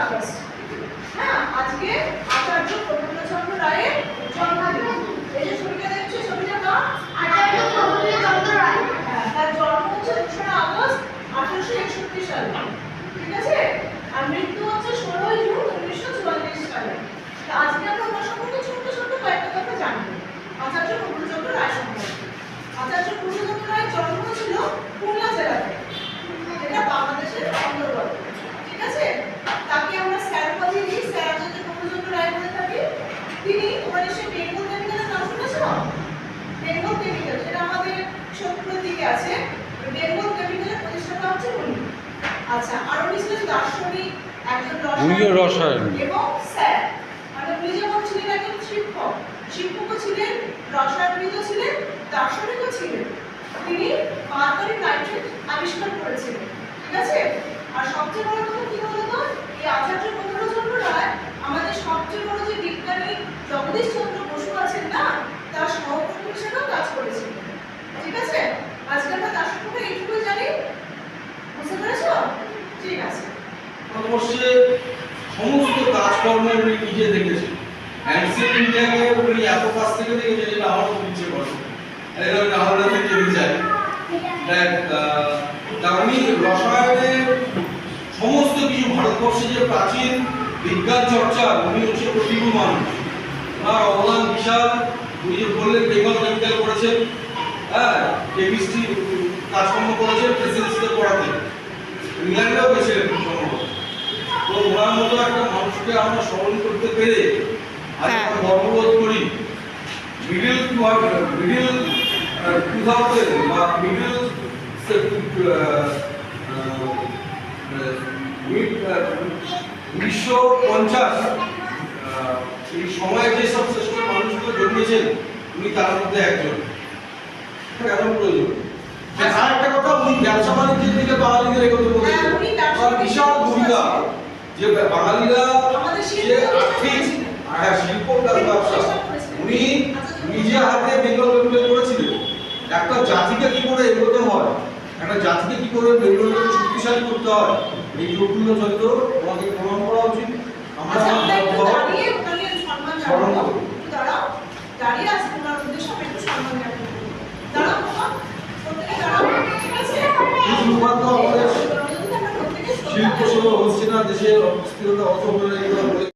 হ্যাঁ আজকে আচার্য প্রফুল্লচন্দ্র রায়ের জন্মদিন এই যে ছবিটা দেখছ ছবিটা না আচার্য প্রফুল্লচন্দ্র রায় হ্যাঁ, তার জন্ম হচ্ছে দোসরা আগস্ট আঠারোশো একষট্টি সালে ঠিক আছে আর মৃত্যু হচ্ছে ষোলোই জুন উনিশশো চুয়াল্লিশ সালে তা আজকে আমরা ওনার সম্পর্কে ছোট্ট ছোট্ট কয়েকটা কথা জানব আচার্য প্রফুল্লচন্দ্র রায় সম্পর্কে আচার্য প্রফুল্লচন্দ্র রায়ের জন্ম ছিল খুলনা জেলাতে যেটা বাংলাদেশের অন্তর্গত ঠিক আছে তাকে আমরা স্যার উপাধি দিই স্যার আচার্য প্রফুল্লচন্দ্র রায় বলে থাকি তিনি তোমার এসে বেঙ্গল কেমিক্যালের নাম শুনেছো বেঙ্গল কেমিক্যাল সেটা আমাদের দিকে আছে? বেঙ্গল কেমিক্যালের প্রতিষ্ঠাতা হচ্ছে উনি। আচ্ছা আর উনি ছিলেন দার্শনিক একজন রসায়ন। এবং স্যার মানে উনি যেমন ছিলেন একজন শিক্ষক শিক্ষকও ছিলেন রসায়নবিদ ছিলেন দার্শনিকও ছিলেন। তিনি মার্কারি নাইট্রেট আবিষ্কার করেছিলেন ঠিক আছে? আর সবচেয়ে বড় কথা কি বলতো? এই আচার্য প্রফুল্লচন্দ্র রায় আমাদের সবচেয়ে বড় যে বিজ্ঞানী জগদীশ চন্দ্র বসু আছেন না তার সহকর্মী হিসেবেও কাজ করেছিলেন ঠিক আছে? আজকে আমরা সমস্ত কাজকর্ম উনি নিজে দেখেছেন। অ্যান্সিয়েন্ট ইন্ডিয়াকে এত কাছ থেকে দেখেছেন যেটা আমার খুব ইচ্ছে করে আর এটা আমি রাহুল থেকে উনি রসায়নের সমস্ত কিছু ভারতবর্ষে যে প্রাচীন বিজ্ঞান চর্চা, উনি হচ্ছে প্রতিভু মানুষ। ওনার অবদান বিশাল। উনি বললেন বেঙ্গল কেমিক্যাল করেছেন। হ্যাঁ কেমিস্ট্রি কাজকর্ম করেছেন প্রেসিডেন্সিতে পড়াতেন ইংল্যান্ডেও গেছিলেন সম্ভবত তো ওনার মতো একটা মানুষকে আমরা স্মরণ করতে পেরে আজ হ্যাঁ। আমরা গর্ববোধ করি। মিডিল মিডিল টু থাউজেন্ড বা মিডিল উনিশশো পঞ্চাশ এই সময়ে যেসব শ্রেষ্ঠ মানুষগুলো জন্মেছেন উনি তার মধ্যে একজন। কেন প্রয়োজন হ্যাঁ, আর একটা কথা উনি ব্যবসা বাণিজ্যের দিকে বাঙালিদের এগোতে হ্যাঁ, বলেছেন বিশাল ভূমিকা যে বাঙালিরা যে আর্থিক হ্যাঁ শিল্প ব্যবসা। উনি নিজে হাতে বেঙ্গল বেঙ্গল করেছিলেন। একটা জাতিকে কি করে এগোতে হয়? একটা জাতিকে কি করে বেঙ্গলকে শক্তিশালী করতে হয়? এই প্রফুল্ল চন্দ্র আমাকে প্রমাণ করা উচিত। আমরা আচ্ছা, স্মরণ জানাব। করব। একটু দাঁড়াও। দাঁড়িয়ে আছি ওনার উদ্দেশ্যে আমরা একটু সম্মান জ্ঞাপন করব। দাঁড়াও বাবা। প্রত্যেকে দাঁড়াও। ঠিক আছে? এই দুর্ভাগ্য আমাদের যদি আমরা প্রত্যেকে শ্রদ্ধা শিল্প করি। সেবা হচ্ছে না দেশের অস্থিরতা বলে